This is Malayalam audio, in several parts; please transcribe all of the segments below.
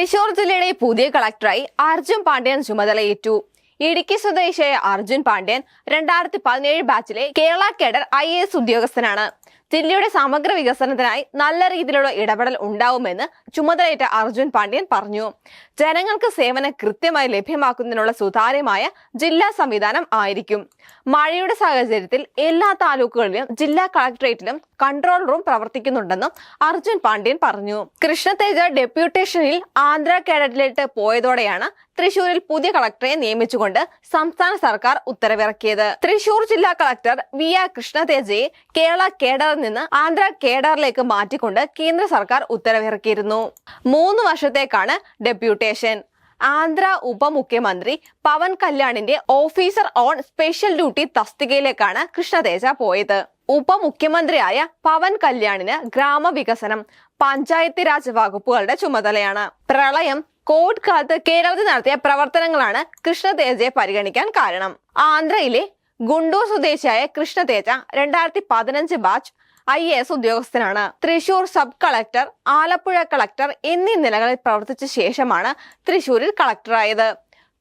തൃശൂർ ജില്ലയുടെ പുതിയ കളക്ടറായി അർജുൻ പാണ്ഡ്യൻ ചുമതലയേറ്റു ഇടുക്കി സ്വദേശിയായ അർജുൻ പാണ്ഡ്യൻ രണ്ടായിരത്തി പതിനേഴ് ബാച്ചിലെ കേരള കേഡർ ഐ എസ് ഉദ്യോഗസ്ഥനാണ്. ജില്ലയുടെ സമഗ്ര വികസനത്തിനായി നല്ല രീതിയിലുള്ള ഇടപെടൽ ഉണ്ടാവുമെന്ന് ചുമതലയേറ്റ അർജുൻ പാണ്ഡ്യൻ പറഞ്ഞു. ജനങ്ങൾക്ക് സേവനം കൃത്യമായി ലഭ്യമാക്കുന്നതിനുള്ള സുതാര്യമായ ജില്ലാ സംവിധാനം ആയിരിക്കും. മഴയുടെ സാഹചര്യത്തിൽ എല്ലാ താലൂക്കുകളിലും ജില്ലാ കളക്ടറേറ്റിലും കൺട്രോൾ റൂം പ്രവർത്തിക്കുന്നുണ്ടെന്നും അർജുൻ പാണ്ഡ്യൻ പറഞ്ഞു. കൃഷ്ണതേജ ഡെപ്യൂട്ടേഷനിൽ ആന്ധ്ര കേഡറ്റിലേക്ക് പോയതോടെയാണ് തൃശൂരിൽ പുതിയ കളക്ടറെ നിയമിച്ചുകൊണ്ട് സംസ്ഥാന സർക്കാർ ഉത്തരവിറക്കിയത്. തൃശൂർ ജില്ലാ കളക്ടർ വി ആർ കൃഷ്ണതേജയെ കേരള കേഡറിൽ നിന്ന് ആന്ധ്ര കേഡറിലേക്ക് മാറ്റിക്കൊണ്ട് കേന്ദ്ര സർക്കാർ ഉത്തരവിറക്കിയിരുന്നു. മൂന്ന് വർഷത്തേക്കാണ് ഡെപ്യൂട്ടേഷൻ. ആന്ധ്ര ഉപമുഖ്യമന്ത്രി പവൻ കല്യാണിന്റെ ഓഫീസർ ഓൺ സ്പെഷ്യൽ ഡ്യൂട്ടി തസ്തികയിലേക്കാണ് കൃഷ്ണതേജ പോയത്. ഉപമുഖ്യമന്ത്രിയായ പവൻ കല്യാണിന് ഗ്രാമവികസനം പഞ്ചായത്തി രാജ് വകുപ്പുകളുടെ ചുമതലയാണ്. പ്രളയം കോവിഡ് കാലത്ത് കേരളത്തിൽ നടത്തിയ പ്രവർത്തനങ്ങളാണ് കൃഷ്ണതേജയെ പരിഗണിക്കാൻ കാരണം. ആന്ധ്രയിലെ ഗുണ്ടൂർ സ്വദേശിയായ കൃഷ്ണതേജ രണ്ടായിരത്തി പതിനഞ്ച് ബാച്ച് ഐ എ എസ് ഉദ്യോഗസ്ഥനാണ്. Thrissur sub collector Alappuzha collector എന്നീ നിലകളിൽ പ്രവർത്തിച്ച ശേഷമാണ് തൃശൂരിൽ കളക്ടറായത്.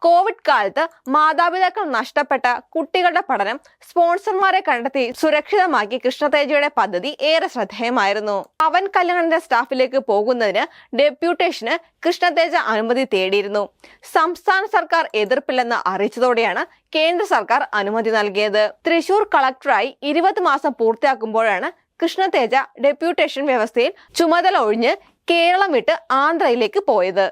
കോവിഡ് കാലത്ത് മാതാപിതാക്കൾ നഷ്ടപ്പെട്ട കുട്ടികളുടെ പഠനം സ്പോൺസർമാരെ കണ്ടെത്തി സുരക്ഷിതമാക്കി കൃഷ്ണതേജയുടെ പദ്ധതി ഏറെ ശ്രദ്ധേയമായിരുന്നു. പവൻ കല്യാണിന്റെ സ്റ്റാഫിലേക്ക് പോകുന്നതിന് ഡെപ്യൂട്ടേഷന് കൃഷ്ണതേജ അനുമതി തേടിയിരുന്നു. സംസ്ഥാന സർക്കാർ എതിർപ്പില്ലെന്ന് അറിയിച്ചതോടെയാണ് കേന്ദ്ര സർക്കാർ അനുമതി നൽകിയത്. തൃശൂർ കളക്ടറായി ഇരുപത് മാസം പൂർത്തിയാക്കുമ്പോഴാണ് കൃഷ്ണതേജ ഡെപ്യൂട്ടേഷൻ വ്യവസ്ഥയിൽ ചുമതല ഒഴിഞ്ഞ് കേരളം വിട്ട് ആന്ധ്രയിലേക്ക് പോയത്.